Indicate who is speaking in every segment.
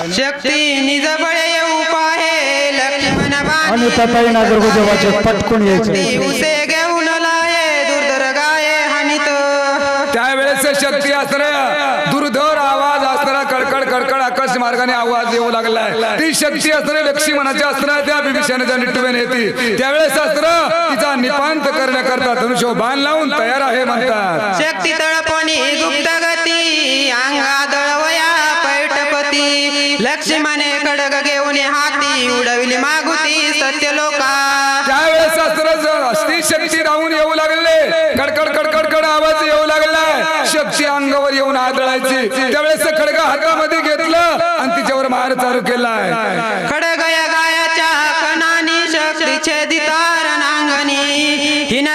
Speaker 1: शक्ती निजबळे येऊ पाहे लक्ष्मण
Speaker 2: आणि तथाई नागरगोजवाचे पटकून यायचे.
Speaker 1: उसे घेऊन लाये दुर्धर गाये हानित.
Speaker 3: त्यावेळेस शक्ती असणार दुर्धर आवाज असणारा कडकड कडकड आकाश मार्गाने आवाज येऊ लागलाय. ती शक्ती असणारे लक्ष्मणाची असणार त्या बिभीषणाच्या निटवेन येते. त्यावेळेस असणार तिचा निपांत करण्याकरता धनुष्य बाण लावून तयार आहे म्हणतात.
Speaker 1: शक्ती तळपणी घेऊन हाती उडविली मागुती सत्य लोका
Speaker 3: त्यावेळेस असणार अस्थि शक्ती राहून येऊ लागले कडकड कडकड कड आवाज येऊ लागलाय शक्ती अंगावर येऊन आदळायची. त्यावेळेस खडग हातामध्ये घेतलं आणि तिच्यावर मार चालू केलाय.
Speaker 1: खडगया गायाच्या कणानी शक्ती छेदिता रणांगणी. हिन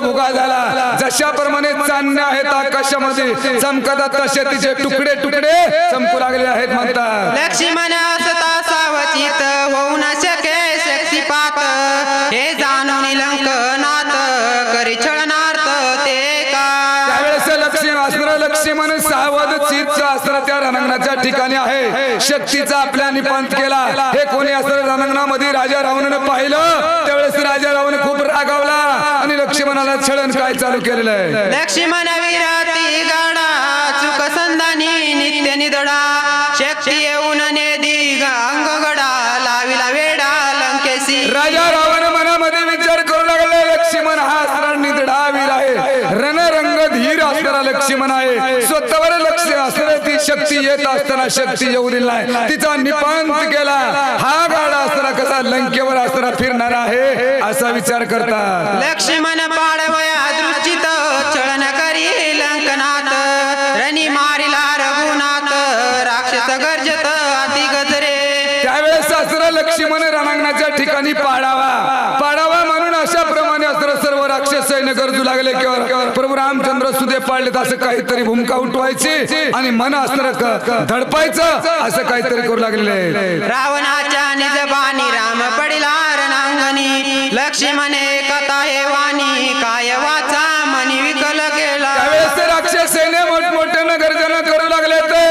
Speaker 3: भुगा झाला. जशाप्रमाणे चांदणे आहेत आकाशामध्ये चमकतात तसे तिचे तुकडे तुकडे चमकू लागले आहेत म्हणतात.
Speaker 1: लक्ष्मण सावचित होऊ न शके शक्तिपात. हे जाणून लंकनाथ करी छळनार्थ ते का?
Speaker 3: त्यावेळेस लक्ष्मी असणार लक्ष्मण सावध असणार त्या रणांगणाच्या ठिकाणी आहे. शक्तीचा आपल्या निपांत केला. हे कोणी असणार रणांगणामध्ये राजा रावणानं पाहिलं? त्यावेळेस राजा रावण खूप रागावला. लक्ष्मणाला छळण काय चालू केलेलं आहे?
Speaker 1: लक्ष्मण विराती गाडा चुक संधानी नित्य निदडा. शक्ती येऊन नेदी अंग गडा लाविला वेडा लंकेसी.
Speaker 3: राजा रावण मनामध्ये विचार करू लागले लक्ष्मण हा असणार निधडा वीर आहे. रणरंग धीर असणारा लक्ष्मण आहे. स्वतःवर लक्ष असणारा ती शक्ती येत असताना शक्ती येऊ दिली तिचा निपांत केला. हा गाडा असताना कसा लंकेवर असताना फिरणार आहे असा विचार करतात.
Speaker 1: लक्ष्मण पाडवया दृष्टीत चळन करी लंकनाथ रणी मारिला रघुनाथ राक्षस गर्जत अति गजरे.
Speaker 3: त्यावेळेस असर लक्ष्मण रणांगणाच्या ठिकाणी पाडावा पाडावा म्हणून अशा प्रमाणे असर सर्व राक्षस सैन्य गरजू लागले किंवा प्रभू रामचंद्र सुदे पाडलेत असं काहीतरी भूमिका उठवायची आणि मन असणार धडपायचं असं काहीतरी करू लागलेले आहे.
Speaker 1: रावणाच्या पडिला रणांगणी लक्ष्मणे कथा हे वाणी काय वाचा मनी विकल केला
Speaker 3: त्यावेळेस ते राक्षस सैन्य मोठमोठ्यानं गर्जना करू लागले ते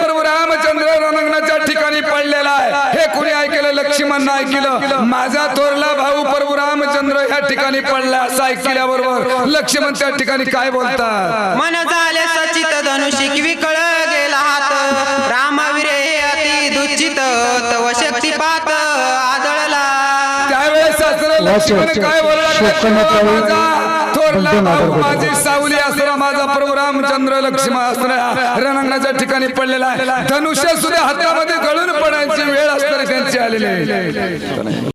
Speaker 3: प्रभू रामचंद्र रणांगणाच्या ठिकाणी पडलेला आहे. हे कोणी ऐकलं? लक्ष्मण ऐकलं. माझा थोरला भाऊ प्रभू रामचंद्र या ठिकाणी पडला असं ऐकल्याबरोबर लक्ष्मण त्या ठिकाणी काय बोलतात?
Speaker 1: मन झाले सचित धनुषिक विकळ गेला हात. रामवीरे अति दुचित तव
Speaker 3: असं लक्ष्मण काय
Speaker 2: शोकनाथाई
Speaker 3: माझा? सावली असणारा माझा प्रभू रामचंद्र लक्ष्मण असणारा रणांगणाच्या ठिकाणी पडलेला आहे. धनुष्य सुद्धा हातामध्ये गळून पडायची वेळ असणारी त्यांची आलेली